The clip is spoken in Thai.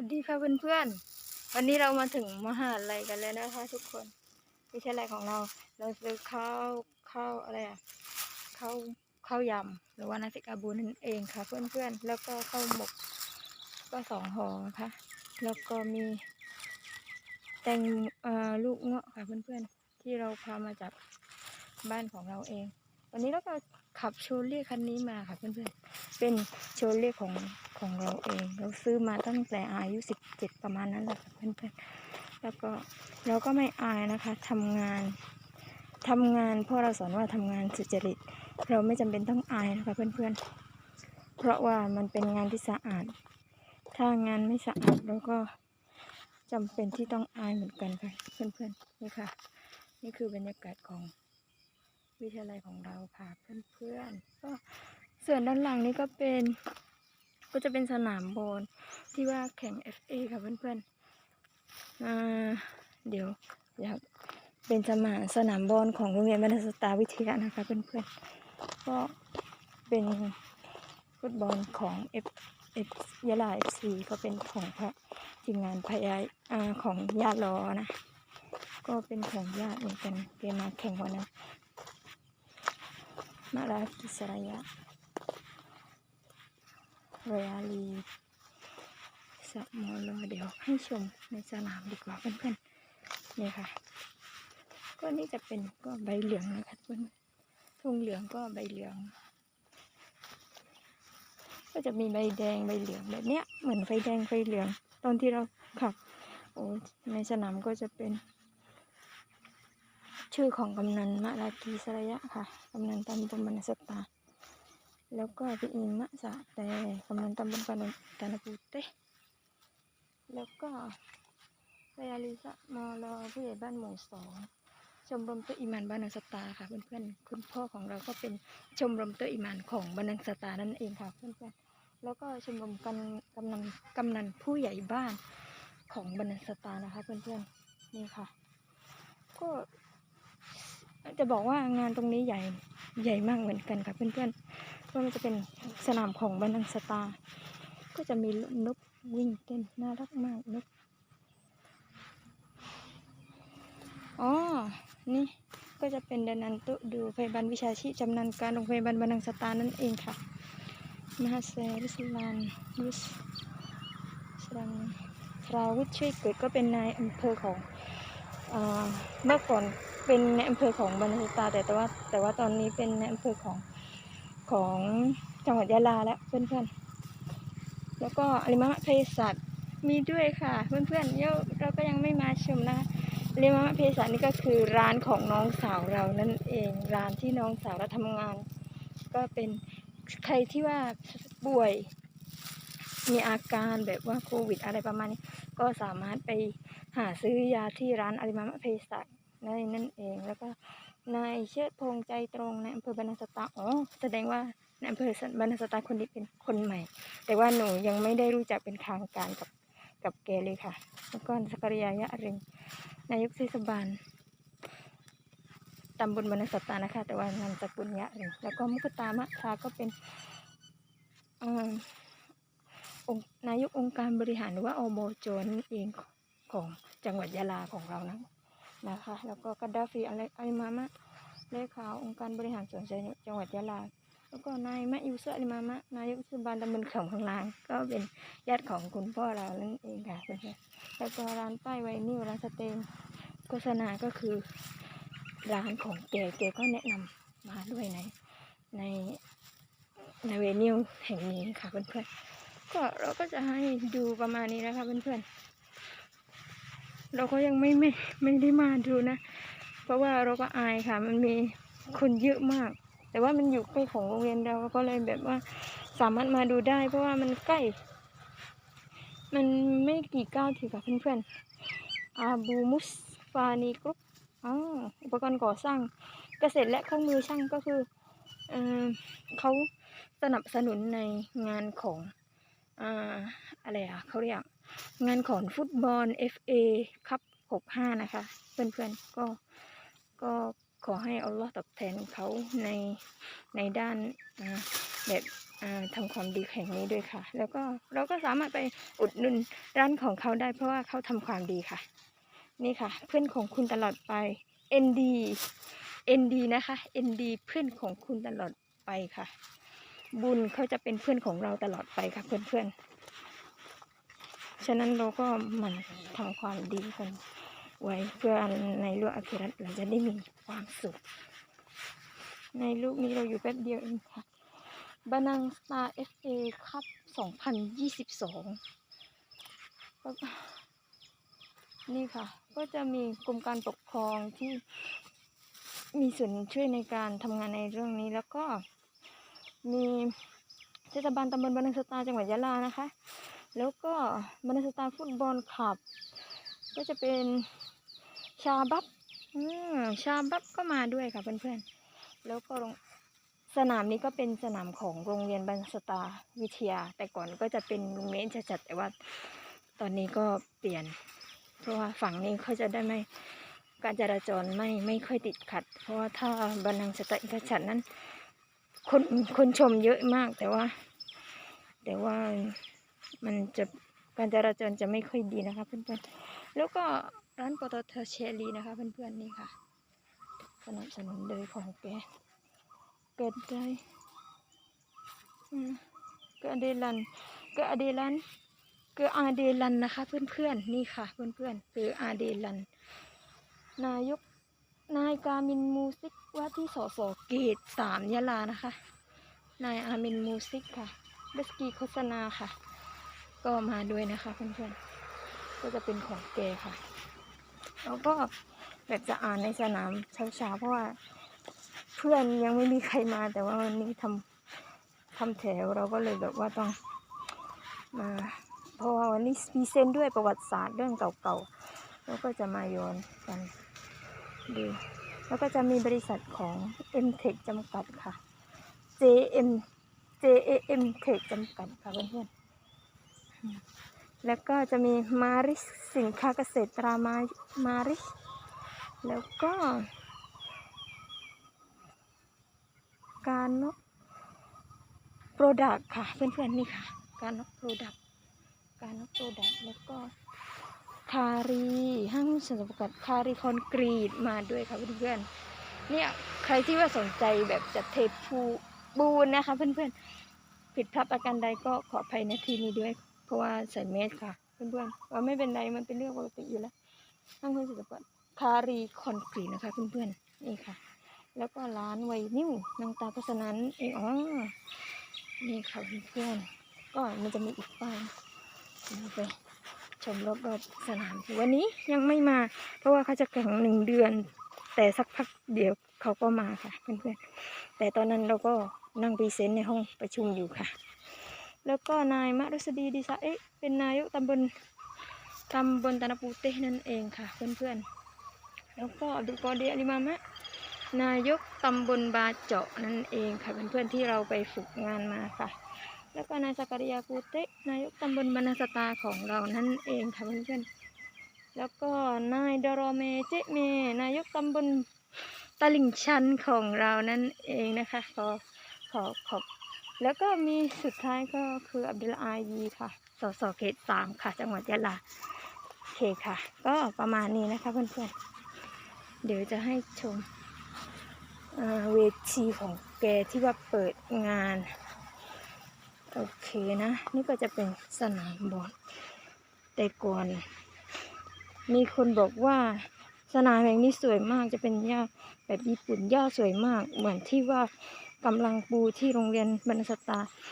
วัสดีค่ะเพื่อนๆ วันนี้เรามาถึงมหาลัยกันแล้วนะคะ ทุกคนวิทยาลัยของเรา เราซื้อข้าวข้าวอะไรอะข้าวข้าวยำหรือว่านาสิกาบูนั่นเองค่ะ เพื่อนๆ แล้วก็ข้าวหมกก็สองห่อนะคะ แล้วก็มีแตงลูกเงาะค่ะเพื่อนๆ ที่เราพามาจากบ้านของเราเอง วันนี้เราก็ขับโชเล่คันนี้มาค่ะเพื่อนๆ เป็นโชเล่ของของเราเอง เราซื้อมาตั้งแต่อายุสิบเจ็ดประมาณนั้นแหละค่ะเพื่อนๆ แล้วก็เราก็ไม่อายนะคะทำงานทำงานพราะเราสอนว่าทำงานสุจริต เราไม่จำเป็นต้องอายนะคะเพื่อนๆ เพราะว่ามันเป็นงานที่สะอาด ถ้างานไม่สะอาดเราก็จำเป็นที่ต้องอายเหมือนกันค่ะเพื่อนๆ นี่ค่ะ นี่คือบรรยากาศของ วิทยาลัยของเราค่ะเพื่อนๆก็ส่วนด้านหลังนี้ก็เป็นก็จะเป็นสนามบอลที่ว่าแข่ง FA ค่ะเพื่อนๆอ่าเดี๋ยวอยากเป็นสมาสนามบอลของโรงเรียนบรรสตาวิทยานะคะเพื่อนๆก็เป็นฟุตบอลของ F F ยะลา FC ก็เป็นของพระทีมงานพยายอาของญาติรอนะ ก็เป็นของญาติเหมือนกันเกมมาแข่งวันนั้น มาลากิสรายะเรียลีสมอลเดี๋ยวให้ชมในสนามดีกว่าเพื่อนๆนี่ค่ะ ก็นี่จะเป็นก็ใบเหลืองนะคะเพื่อนธงเหลืองก็ใบเหลือง ก็จะมีใบแดงใบเหลืองแบบเนี้ยเหมือนไฟแดงไฟเหลือง ตอนที่เราขับโอ้ในสนามก็จะเป็น ชื่อของกำนันมะลากีสระยะค่ะ กำนันตำบลบรรณสตา แล้วก็พี่อินมะสะแต่กำนันตำบลปานนตานปูเตแล้วก็เรียลิสะมอลอผู้ใหญ่บ้านหมู่สองชมรมเตออิมานบานนังสตาค่ะเพื่อนๆคุณพ่อของเราก็เป็นชมรมเตออิมานของบานนังสตานั่นเองค่ะเพื่อนๆแล้วก็ชมรมกันกำนันกำนันผู้ใหญ่บ้านของบานนังสตานะคะเพื่อนๆนี่ค่ะ ก็ จะบอกว่างานตรงนี้ใหญ่ใหญ่มากเหมือนกันค่ะเพื่อนๆก็มันจะเป็นสนามของบันดังสตาร์ก็จะมีนกวิ่งเต้นน่ารักมากนกอ๋อนี่ก็จะเป็นดนันตุดูพยาบาลวิชาชีพจำนันการโรงพยาบาลบันดังสตาร์นั่นเองค่ะ มหาเซรุสลานรุสสลันราวิช่วยเกิดก็เป็นนายอำเภอของอ่าเมื่อก่อน เป็นในอำเภอของบันดังสตาแต่แต่ว่า แต่ว่าตอนนี้เป็นในอำเภอของของจังหวัดยะลาแล้วเพื่อนๆ แล้วก็อริมะเภสัชมีด้วยค่ะ เพื่อนๆเดี๋ยเราก็ยังไม่มาชมนะคะอริมะเภสัชนี่ก็คือร้านของน้องสาวเรานั่นเองร้านที่น้องสาวเราทำงาน ก็เป็นใครที่ว่าป่วยมีอาการแบบว่าโควิดอะไรประมาณนี้ ก็สามารถไปหาซื้อยาที่ร้านอริมมะเภสัช นั่นนั่นเองแล้วก็นายเชิดพงษ์ใจตรงในอำเภอบรรณสตาอ๋อแสดงว่าในอำเภอบรรณสตาคนนี้เป็นคนใหม่ แต่ว่าหนูยังไม่ได้รู้จักเป็นทางการกับกับแกเลยค่ะ แล้วก็สกริยายะริงนายกเทศบาลตำบลบรรณสตานะคะ แต่ว่านามสกุลยะริงแล้วก็มุกตามะชาก็เป็นองนายกองค์การบริหารหรือว่าอบจนั่นเองของจังหวัดยะลาของเรานะ นะคะ แล้วก็กาดาฟีอะไรไอมามะเลขาองค์การบริหารส่วนจังหวัดยะลา แล้วก็นายมะยูเซอร์อลิมามะนายกเทศบาลตำบลเขาข้างล่าง ก็เป็นญาติของคุณพ่อเรานั่นเองค่ะเพื่อนๆแล้วก็ร้านป้ายไวนิวร้านสเตนโฆษณาก็คือร้านของแกแกก็แนะนำมาด้วยในในในเวนิวแห่งนี้ค่ะเพื่อนๆก็เราก็จะให้ดูประมาณนี้นะคะเพื่อนๆ เราก็ยังไม่ไม่ไม่ได้มาดูนะ เพราะว่าเราก็อายค่ะ มันมีคนเยอะมาก แต่ว่ามันอยู่ใกล้ของโรงเรียนเราก็เลยแบบว่าสามารถมาดูได้ เพราะว่ามันใกล้ มันไม่กี่ก้าวถึงกับเพื่อนๆอาบูมุสฟานีกรุ๊ปอุปกรณ์ก่อสร้างเกษตรและเครื่องมือช่างก็คือเอเขาสนับสนุนในงานของ อ่า อะไรอะเขาเรียก งานของฟุตบอล FA ครับ65 นะคะ เพื่อนๆก็ก็ขอให้อัลลอฮ์ตอบแทนเขาในในด้านแบบทำความดีแห่งนี้ด้วยค่ะ แล้วก็เราก็สามารถไปอุดหนุนร้านของเขาได้เพราะว่าเขาทำความดีค่ะ นี่ค่ะ เพื่อนของคุณตลอดไป ND ND นะคะ ND เพื่อนของคุณตลอดไปค่ะ บุญเขาจะเป็นเพื่อนของเราตลอดไปค่ะเพื่อนๆ ฉะนั้นเราก็หมันทำความดีกันไว้เพื่อในโลกอาคิรัตเราจะได้มีความสุข ในลูกนี้เราอยู่แป๊บเดียวเองค่ะบานังสตาร์เอฟเอคัพ2022 นี่ค่ะ ก็จะมีกรมการปกครองที่มีส่วนช่วยในการทำงานในเรื่องนี้แล้วก็มีเทศบาลตำบลบานังสตาจังหวัดยะลานะคะ แล้วก็บานังสตาร์ฟุตบอลคลับ ก็จะเป็นชาบับชาบับก็มาด้วยค่ะเพื่อนๆ แล้วก็สนามนี้ก็เป็นสนามของโรงเรียนบันสตาวิทยา แต่ก่อนก็จะเป็นโรงเรียนจัดแต่ว่าตอนนี้ก็เปลี่ยน เพราะว่าฝั่งนี้เขาจะได้ไม่การจราจรไม่ไม่ค่อยติดขัด เพราะว่าถ้าบันนังสตาอิกชัดนั้นคนคนชมเยอะมากแต่ว่า แต่ว่า มันจะการจราจรจะไม่ค่อยดีนะคะเพื่อนๆ แล้วก็ร้านปตทเชลีนะคะเพื่อนๆนี่ค่ะ สนับสนุนโดยของแกเกิดได้อืมเกิดอเดลันเกิดอเดลันเกิดอาเดลันนะคะเพื่อนๆนี่ค่ะเพื่อนๆคืออาเดลัน นายกนายกามินมูซิกว่าที่สสเกตสามยะลานะคะ นายอามินมูซิกค่ะเบสกีโฆษณาค่ะ ก็มาด้วยนะคะเพื่อนๆ ก็จะเป็นของแกค่ะ แล้วก็แบบจะอ่านในสนามเช้าๆเพราะว่า เพื่อนยังไม่มีใครมาแต่ว่าวันนี้ทำทำแถวเราก็เลยแบบว่าต้องมาเพราะว่าวันนี้มีเซนด้วยประวัติศาสตร์เรื่องเก่าๆ แล้วก็จะมาโยนกันดูแล้วก็จะมีบริษัทของ m t e c h จำกัดค่ะ JM JAM Tech จำกัดค่ะเพื่อนๆ แล้วก็จะมีมาริสสินค้าเกษตรตรามามาริสแล้วก็การนกโปรดักค่ะเพื่อนๆนี่ค่ะ การนกโปรดักการนกโปรดักแล้วก็คารีห้างสรรพกับคารีคอนกรีตมาด้วยค่ะเพื่อนๆเนี่ยใครที่ว่าสนใจแบบจะเทปูบูนนะคะ เพื่อนๆผิดพลาดประการใดก็ขออภัยในที่นี้ด้วย เพราะว่าใส่เมสค่ะ เพื่อนๆว่าไม่เป็นไรมันเป็นเรื่องปกติอยู่แล้วห้างสรรพกับคารีคอนกรีตนะคะเพื่อนๆนี่ค่ะ แล้วก็ร้านไวนิวนางตาโฆษณานั่นเองอ๋อนี่ค่ะเพื่อนๆก็มันจะมีอีกป้ายเราไปชมรอบๆสนามวันนี้ยังไม่มา เพราะว่าเขาจะแข่งหนึ่งเดือน แต่สักพักเดี๋ยวเขาก็มาค่ะเพื่อนๆแต่ตอนนั้นเราก็นั่งพรีเซนต์ในห้องประชุมอยู่ค่ะ แล้วก็นายมรุษดีดีซะเอ๊ะเป็นนายกตำบลตำบลตานาปูเตนั่นเองค่ะ เพื่อนๆ แล้วก็อับดุลกอเดียลิมามะนายกตำบลบาเจาะนั่นเองค่ะเพื่อนๆที่เราไปฝึกงานมาค่ะ แล้วก็นายสกริยากูเตะนายกตำบลบรรณสตาของเรานั่นเองค่ะเพื่อนๆแล้วก็นายดรอเมเจเมนายกตำบลตลิ่งชันของเรานั่นเองนะคะขอขอขอบ แล้วก็มีสุดท้ายก็คืออับดุลอายีค่ะสสเขตสามค่ะ จังหวัดยะลาโอเคค่ะ ก็ประมาณนี้นะคะเพื่อนๆ เดี๋ยวจะให้ชมเวทีของแกที่ว่าเปิดงาน โอเคนะ นี่ก็จะเป็นสนามบอลแต่ก่อน มีคนบอกว่าสนามแห่งนี้สวยมากจะเป็นหญ้าแบบญี่ปุ่นหญ้าสวยมากเหมือนที่ว่า กำลังปูที่โรงเรียนบรรณสตา